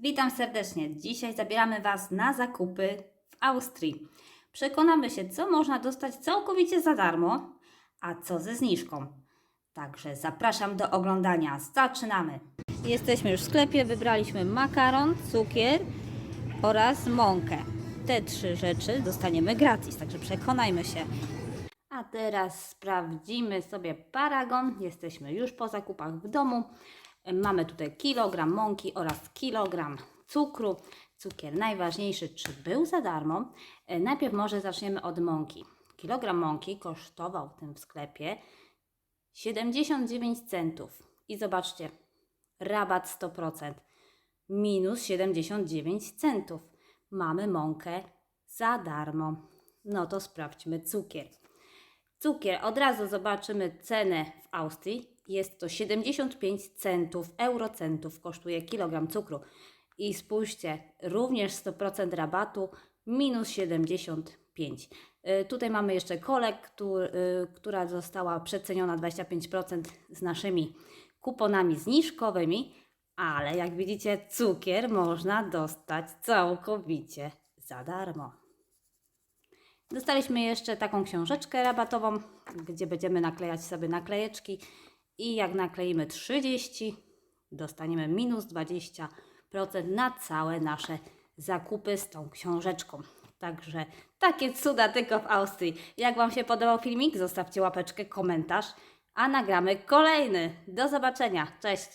Witam serdecznie. Dzisiaj zabieramy Was na zakupy w Austrii. Przekonamy się, co można dostać całkowicie za darmo, a co ze zniżką. Także zapraszam do oglądania. Zaczynamy. Jesteśmy już w sklepie. Wybraliśmy makaron, cukier oraz mąkę. Te trzy rzeczy dostaniemy gratis, także przekonajmy się. A teraz sprawdzimy sobie paragon. Jesteśmy już po zakupach w domu. Mamy tutaj kilogram mąki oraz kilogram cukru. Cukier najważniejszy, czy był za darmo. E, Najpierw może zaczniemy od mąki. Kilogram mąki kosztował w tym sklepie 79 centów. I zobaczcie, rabat 100%, minus 79 centów. Mamy mąkę za darmo. No to sprawdźmy cukier. Cukier, od razu zobaczymy cenę w Austrii. Jest to 75 centów, eurocentów kosztuje kilogram cukru. I spójrzcie, również 100% rabatu, minus 75. Y, Tutaj mamy jeszcze któ- y, która została przeceniona 25% z naszymi kuponami zniżkowymi, ale jak widzicie, cukier można dostać całkowicie za darmo. Dostaliśmy jeszcze taką książeczkę rabatową, gdzie będziemy naklejać sobie naklejeczki i jak nakleimy 30, dostaniemy minus 20% na całe nasze zakupy z tą książeczką. Także takie cuda tylko w Austrii. Jak Wam się podobał filmik, zostawcie łapeczkę, komentarz, a nagramy kolejny. Do zobaczenia. Cześć!